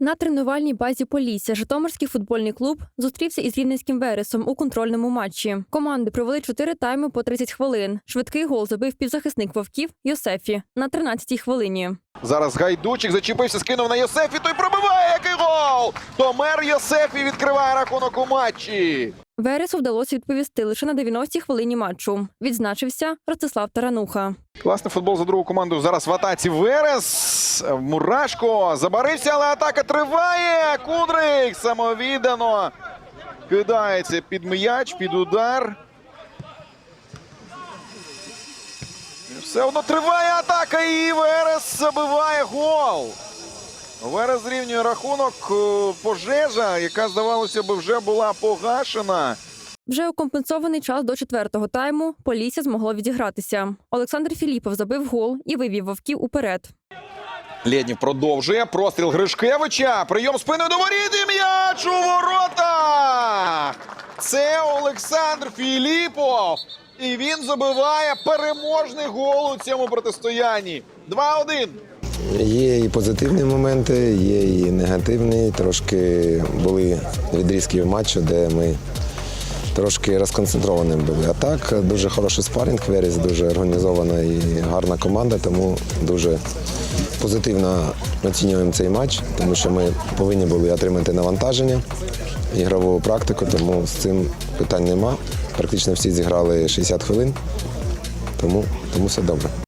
На тренувальній базі Полісся Житомирський футбольний клуб зустрівся із Рівненським Вересом у контрольному матчі. Команди провели чотири тайми по 30 хвилин. Швидкий гол забив півзахисник вовків Йосефі на 13-й хвилині. Зараз Гайдучик зачепився, скинув на Йосефі. Той пробиває який гол! Томер Йосефі відкриває рахунок у матчі. Вересу вдалося відповісти лише на 90-й хвилині матчу. Відзначився Ростислав Тарануха. Класний футбол за другу команду. Зараз в атаці Верес. Мурашко забарився, але атака триває. Кудрик самовіддано кидається під м'яч, під удар. І Все одно триває атака і Верес забиває гол. Верес зрівнює рахунок. Е, Пожежа, яка, здавалося би, вже була погашена. Вже у компенсований час до четвертого тайму Полісся змогло відігратися. Олександр Філіпов забив гол і вивів вовків уперед. Лєднів продовжує. Простріл Гришкевича. Прийом спиною до воріт і м'яч у воротах. Це Олександр Філіпов. І він забиває переможний гол у цьому протистоянні. 2-1. Є і позитивні моменти, є і негативні. Трошки були відрізки в матчу, де ми трошки розконцентровані були. А так, дуже хороший спарінг, Верес дуже організована і гарна команда, тому дуже позитивно оцінюємо цей матч, тому що ми повинні були отримати навантаження, ігрову практику, тому з цим питань нема. Практично всі зіграли 60 хвилин, тому, тому все добре.